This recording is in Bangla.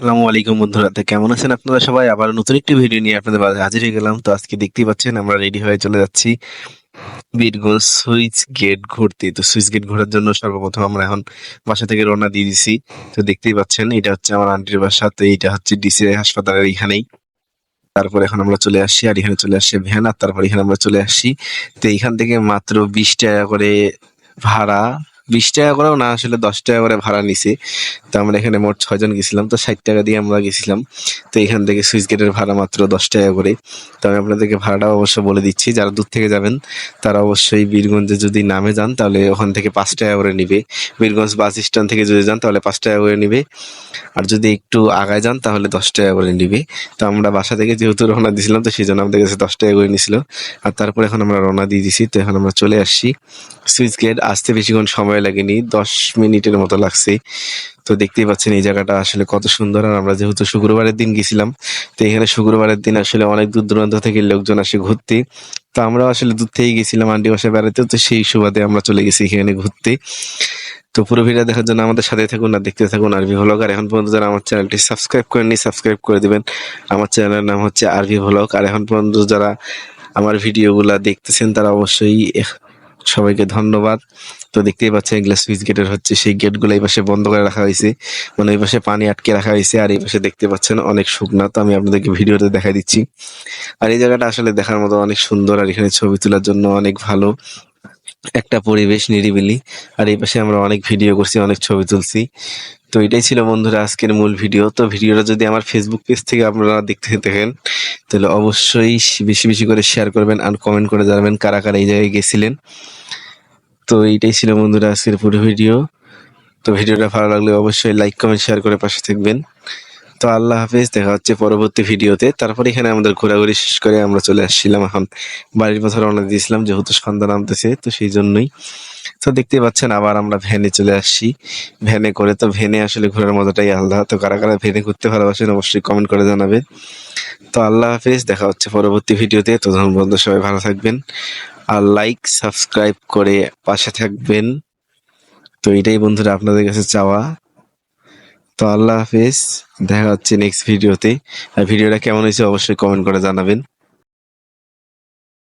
আসসালামু আলাইকুম বন্ধুরা। তো কেমন আছেন আপনারা সবাই? আবার নতুন একটি ভিডিও নিয়ে আপনাদের হাজির হয়ে গেলাম। তো আজকে দেখতেই পাচ্ছেন আমরা রেডি হয়ে চলে যাচ্ছি বীরগঞ্জ সুইচ গেট ঘুরতে। তো সুইচ গেট ঘোরার জন্য সর্বপ্রথম আমরা এখন বাসা থেকে রওনা দিয়ে দিছি। তো দেখতেই পাচ্ছেন, এটা হচ্ছে আমার আন্টির বাসা। তো এইটা হচ্ছে ডিসি হাসপাতালের এখানেই তারপর এখন আমরা চলে আসছি, আর এখানে চলে আসছে ভ্যান, আর তারপর এখানে আমরা চলে আসছি। তো এখান থেকে মাত্র বিশ টাকা করে ভাড়া বিশ টাকা করেও না, আসলে দশ টাকা করে ভাড়া নিছে। তো আমরা এখানে মোট ছয়জন গেছিলাম, তো ষাট টাকা দিয়ে আমরা গেছিলাম। তো এখান থেকে সুইচ গেটের ভাড়া মাত্র দশ টাকা করে। তো আমি আপনাদেরকে ভাড়াটা অবশ্য বলে দিচ্ছি, যারা দূর থেকে যাবেন, তারা অবশ্যই বীরগঞ্জে যদি নামে যান, তাহলে ওখান থেকে পাঁচ টাকা করে নিবে। বীরগঞ্জ বাস স্ট্যান্ড থেকে যদি যান, তাহলে পাঁচ টাকা করে নিবে। আর যদি একটু আগায় যান, তাহলে দশ টাকা করে নিবে। তো আমরা বাসা থেকে যেহেতু রওনা দিয়েছিলাম, তো সেই জন্য আমাদের কাছে দশ টাকা করে নিয়েছিল। আর তারপরে এখন আমরা রওনা দিয়ে দিছি তো এখন আমরা চলে আসছি। সুইচ গেট আসতে বেশিক্ষণ সময় লাগেনি, দশ মিনিটের মতো লাগছে। তো দেখতেই পাচ্ছেন এই জায়গাটা আসলে কত সুন্দর। আর আমরা যেহেতু শুক্রবারের দিন গেছিলাম, তো এখানে শুক্রবারের দিন আসলে অনেক দূর দূরান্ত থেকে লোকজন আসে ঘুরতে। তো আমরা আসলে দূর থেকেই গেছিলাম আন্টি বাসায় বেড়াতে, তো সেই সুবাদে আমরা চলে গেছি এখানে ঘুরতে। তো পুরো ভিডিও দেখার জন্য আমাদের সাথে থাকুন আর দেখতে থাকুন আরভি ভ্লগ আর এখন পর্যন্ত যারা আমার চ্যানেলটি সাবস্ক্রাইব করেননি সাবস্ক্রাইব করে দিবেন। আমার চ্যানেলের নাম হচ্ছে আরভি ভ্লগ আর এখন পর্যন্ত যারা আমার ভিডিওগুলা দেখতেছেন, তারা অবশ্যই সবাইকে ধন্যবাদ। তো দেখতেই পাচ্ছেন, এগুলো সুইচ গেটের হচ্ছে, সেই গেটগুলো এই পাশে বন্ধ করে রাখা হয়েছে। মানে এই পাশে পানি আটকে রাখা হয়েছে, আর এই পাশে দেখতে পাচ্ছেন অনেক শুকনা। তো আমি আপনাদেরকে ভিডিওতে দেখা দিচ্ছি। আর এই জায়গাটা আসলে দেখার মতো অনেক সুন্দর, আর এখানে ছবি তোলার জন্য অনেক ভালো। একটা পরিবেশ নিরিবিলি। আর এই পাশে আমরা অনেক ভিডিও করছি, অনেক ছবি তুলছি। তো এটাই ছিল বন্ধুরা আজকের মূল ভিডিও। তো ভিডিওটা যদি আমার ফেসবুক পেজ থেকে আপনারা দেখতে থাকেন, তাহলে অবশ্যই বেশি বেশি করে শেয়ার করবেন আর কমেন্ট করে জানাবেন কারা কারা এই জায়গায় গেছিলেন। তো এইটাই ছিল বন্ধুরা আজকের পুরো ভিডিও। তো ভিডিওটা ভালো লাগলে অবশ্যই লাইক কমেন্ট শেয়ার করে পাশে থাকবেন। তো আল্লাহ হাফেজ, দেখা হচ্ছে পরবর্তী ভিডিওতে। তারপর এখানে আমাদের ঘোরাঘুরি শেষ করে আমরা চলে আসছিলাম এখন বাড়ির পথে রওনা দিয়েছিলাম, যেহেতু সন্ধ্যা নামতেছে, তো সেই জন্যই। তো দেখতে পাচ্ছেন, আবার আমরা ভ্যানে চলে আসছি। ভ্যানে করে তো ভ্যানে আসলে ঘোরার মজাটাই আলাদা। তো কারা কারা ভ্যানে ঘুরতে ভালোবাসেন অবশ্যই কমেন্ট করে জানাবেন। তো আল্লাহ হাফেজ, দেখা হচ্ছে পরবর্তী ভিডিওতে। তো ধরুন বন্ধু, সবাই ভালো থাকবেন। আর লাইক সাবস্ক্রাইব করে পাশে থাকবেন। তো এটাই বন্ধুরা আপনাদের কাছে চাওয়া। তো আল্লাহ হাফিজ, দেখা হচ্ছে নেক্সট ভিডিওতে আর ভিডিওটা কেমন হয়েছে অবশ্যই কমেন্ট করে জানাবেন।